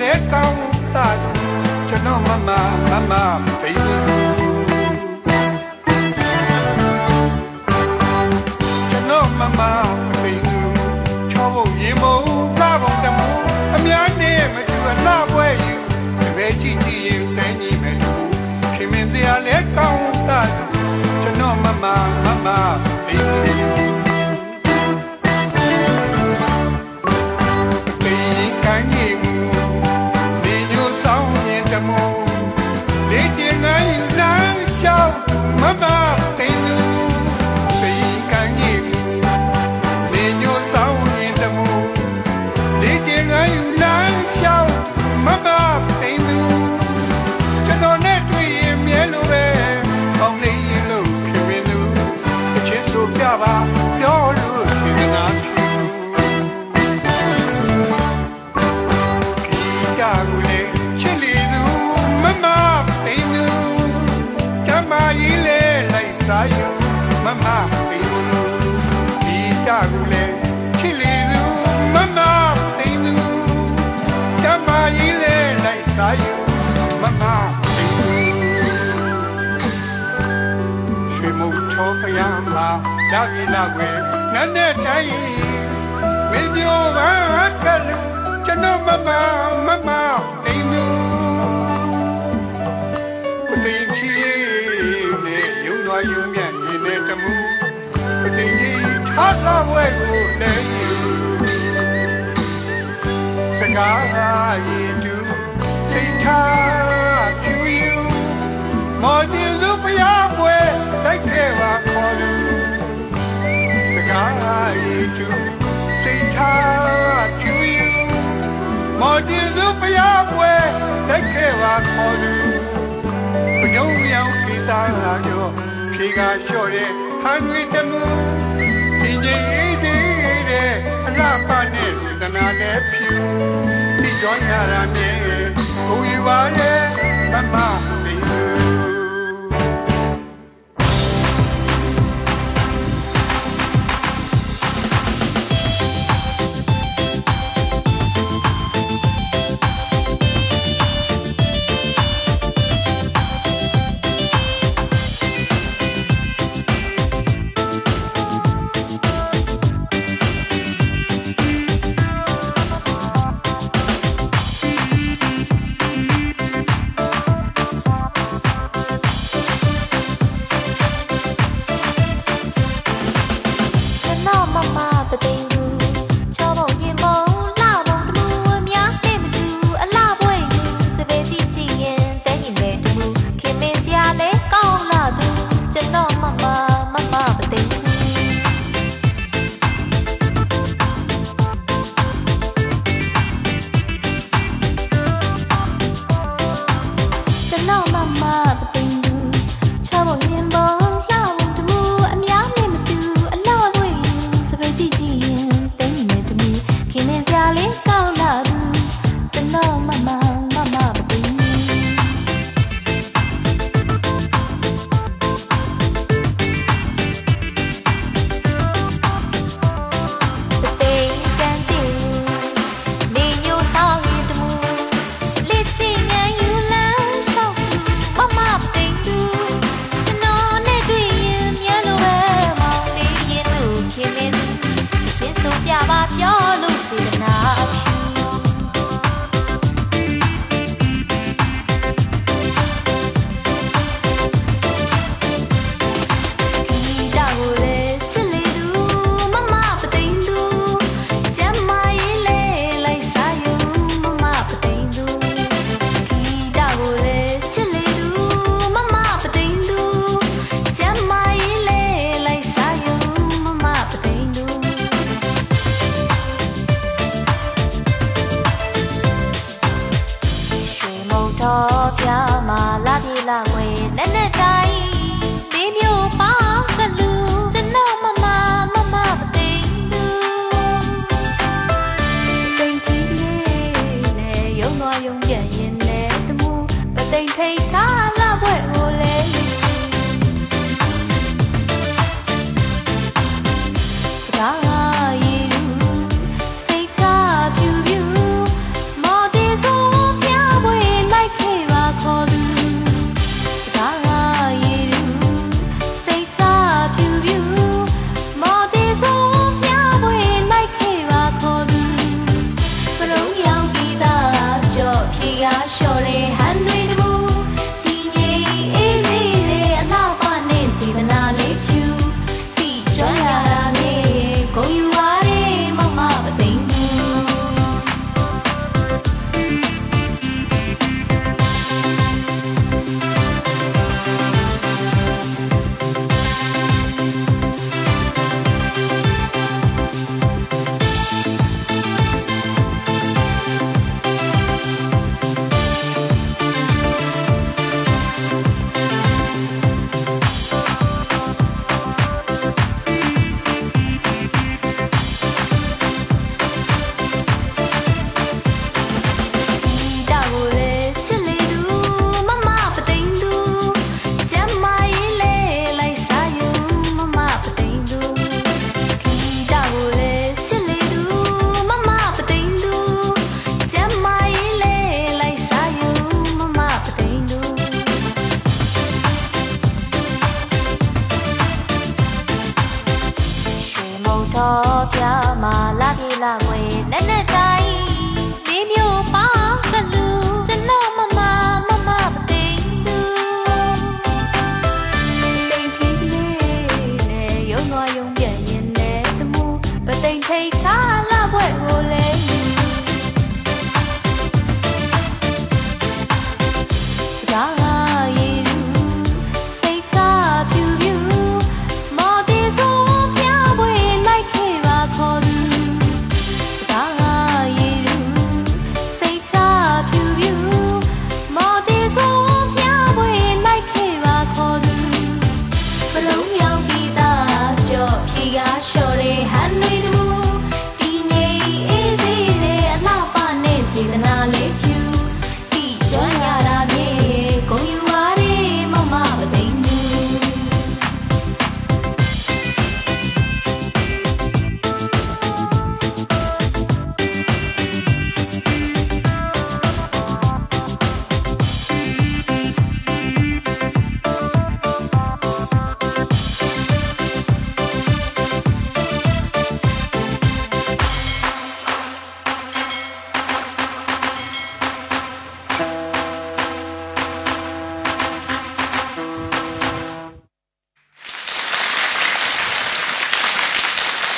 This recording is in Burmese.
တာကျွန်တော်မမမမသိကျွန်တော်မမသိချောဖို့ရေမုံလာပုံတမူအများနဲ့မတူအလှပွဲယူတပည့်ကြည့်ကြည့်ရင်တိုင်းကြီးမဲ့လူခင်မင်းတရားလဲကောင်းတာကျွန်တော်မမမမသိ မ်းမှာရပြီလာွယ်နန်းနဲ့တိုင်းမင်းမျိုးပါကလူကျွန်တော်မမမမအိမ်လူပတိန်ချီလေးနဲ့ယုံတော်ယုံမြတ်ရင်နဲ့တမှုပတိန်ကြီးထားလာဘွဲကိုလည်းယူစကားရင်တူစိတ်ထားပြူယူမော်ဒီလူပရ ဖြေကလျှော့တဲ့ဟန်ဝေတမှုဒီငိမ့်အေးသေးတဲ့အလားပါနဲ့စေတနာလည်းဖြူဒီကြောင့်ရတာမြဲဘူယူပါရဲ့မမသိဘူးမ ယုံပြန်ရင်လည်းတမှုပသိမ့်ထိတ်ထား